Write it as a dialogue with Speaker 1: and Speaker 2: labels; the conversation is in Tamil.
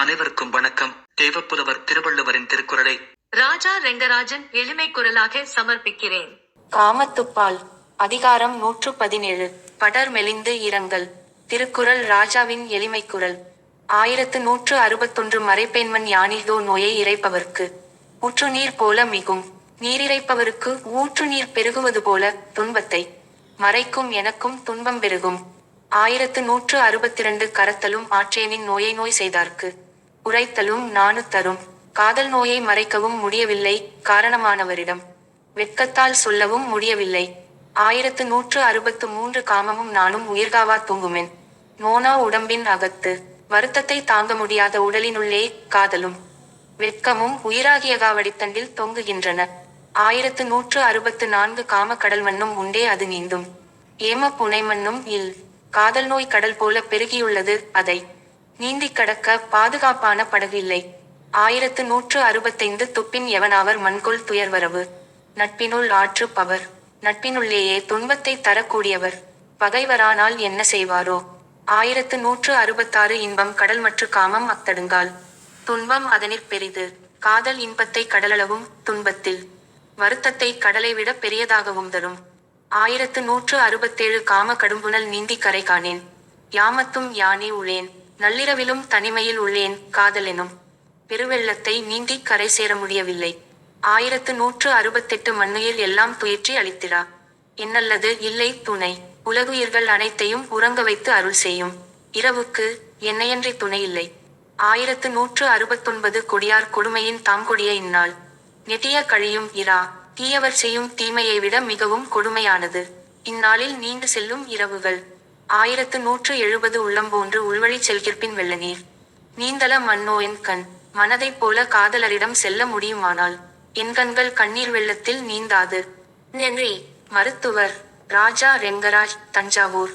Speaker 1: அனைவருக்கும் வணக்கம். தேவப்புலவர் திருவள்ளுவரின் திருக்குறளை
Speaker 2: ராஜா ரெங்கராஜன் எளிமை குரலாக சமர்ப்பிக்கிறேன்.
Speaker 3: காமத்துப்பால் அதிகாரம் நூற்று பதினேழு படர் மெலிந்து இரங்கல் திருக்குறள் ராஜாவின் எளிமை குரல். ஆயிரத்து நூற்று அறுபத்தொன்று மறைப்பெண்மன் யானிதோ நோயை இறைப்பவர்க்கு. ஊற்று நீர் போல மிகும். நீரிறைப்பவருக்கு ஊற்று நீர் பெருகுவது போல துன்பத்தை. மறைக்கும் எனக்கும் துன்பம் பெருகும். ஆயிரத்து நூற்று அறுபத்திரண்டு கரத்தலும் ஆற்றேனின் நோயை நோய் செய்தார்க்கு. உரைத்தலும் நானு தரும் காதல் நோயை மறைக்கவும் முடியவில்லை காரணமானவரிடம். வெட்கத்தால் சொல்லவும் முடியவில்லை. ஆயிரத்து நூற்று அறுபத்து மூன்று காமமும் நானும் உயிர்காவா தூங்குமென். நோனா உடம்பின் அகத்து. வருத்தத்தை தாங்க முடியாத உடலினுள்ளே காதலும். வெட்கமும் உயிராகிய காவடித்தண்டில் தொங்குகின்றன. ஆயிரத்து நூற்று அறுபத்து நான்கு காம கடல் மண்ணும் உண்டே அது நீந்தும். ஏம புனை மண்ணும் இல். காதல் நோய் கடல் போல பெருகியுள்ளது அதை. நீந்திக் கடக்க பாதுகாப்பான படகில்லை ஆயிரத்து நூற்று அறுபத்தைந்து துப்பின் எவனாவர் மண்கொள் துயர்வரவு. நட்பினுள் ஆற்று பவர். நட்பினுள்ளேயே துன்பத்தை தரக்கூடியவர். பகைவரானால் என்ன செய்வாரோ? ஆயிரத்து நூற்று அறுபத்தாறு இன்பம் கடல் மற்ற காமம் அத்தடுங்கால். துன்பம் அதனிற் பெரிது. காதல் இன்பத்தை கடலளவும் துன்பத்தில். வருத்தத்தை கடலை விட பெரியதாகவும் தரும். ஆயிரத்து நூற்று அறுபத்தேழு காம கடும்புணல் நீந்தி கரை காணேன். யாமத்தும் யானே உளேன் நள்ளிரவிலும் தனிமையில் உள்ளேன் காதலெனும். பெருவெள்ளத்தை நீந்தி கரை சேர முடியவில்லை. ஆயிரத்து நூற்று அறுபத்தெட்டு மண்ணுயில் எல்லாம் துயிற்றி அளித்திரா என்னல்லது இல்லை துணை. உலகுயிர்கள் அனைத்தையும் உறங்க வைத்து அருள் செய்யும். இரவுக்கு என்னையன்றி துணை இல்லை. ஆயிரத்து நூற்று அறுபத்தொன்பது கொடியார் கொடுமையின் தாம் கொடிய இந்நாள். நெட்டிய கழியும் இரா. தீயவர் செய்யும் தீமையை விட மிகவும் கொடுமையானது. இந்நாளில் நீண்டு செல்லும் இரவுகள். ஆயிரத்து நூற்று எழுபது உள்ளம் போன்று உள்வழி செல்கிற்பின் வெள்ளநீர். நீந்தல மன்னோ என் கண் மனதைப் போல காதலரிடம் செல்ல முடியுமானால் என் கண்கள் கண்ணீர் வெள்ளத்தில் நீந்தாது. நன்றி. மருத்துவர் ராஜா ரெங்கராஜ் தஞ்சாவூர்.